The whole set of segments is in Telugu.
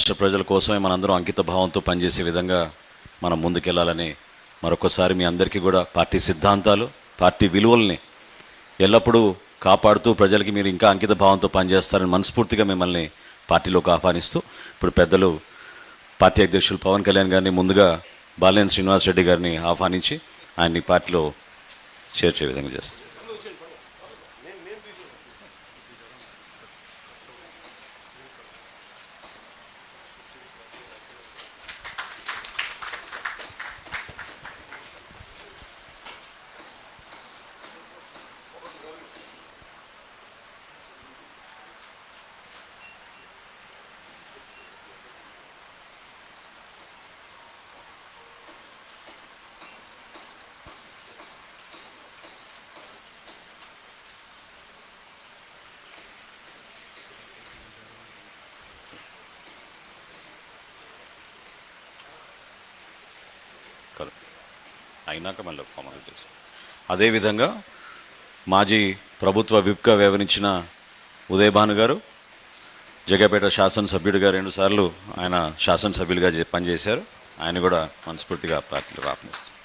రాష్ట్ర ప్రజల కోసమే మనందరం అంకిత భావంతో పనిచేసే విధంగా మనం ముందుకెళ్ళాలని మరొకసారి మీ అందరికీ కూడా పార్టీ సిద్ధాంతాలు పార్టీ విలువల్ని ఎల్లప్పుడూ కాపాడుతూ ప్రజలకి మీరు ఇంకా అంకిత భావంతో పనిచేస్తారని మనస్ఫూర్తిగా మిమ్మల్ని పార్టీలోకి ఆహ్వానిస్తూ ఇప్పుడు పెద్దలు పార్టీ అధ్యక్షులు పవన్ కళ్యాణ్ గారిని ముందుగా బాలినేని శ్రీనివాస్ రెడ్డి గారిని ఆహ్వానించి ఆయన్ని పార్టీలో చేర్చే విధంగా చేస్తారు కదా అయినాక మళ్ళీ ఫార్మాలిటీస్ అదేవిధంగా మాజీ ప్రభుత్వ విప్గా వ్యవహరించిన ఉదయభాను గారు జగపేట శాసనసభ్యుడిగా రెండుసార్లు ఆయన శాసనసభ్యులుగా పనిచేశారు. ఆయన కూడా మనస్ఫూర్తిగా పార్టీలో ఆహ్వానిస్తారు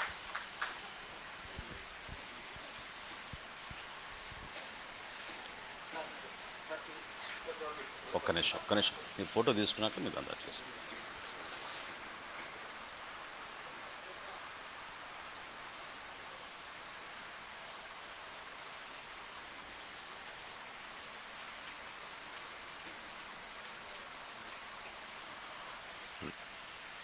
ఒక్క నిమిషం ఒక్క నిమిషం. మీరు ఫోటో తీసుకున్నాక మీరు అందా చేస్తారు.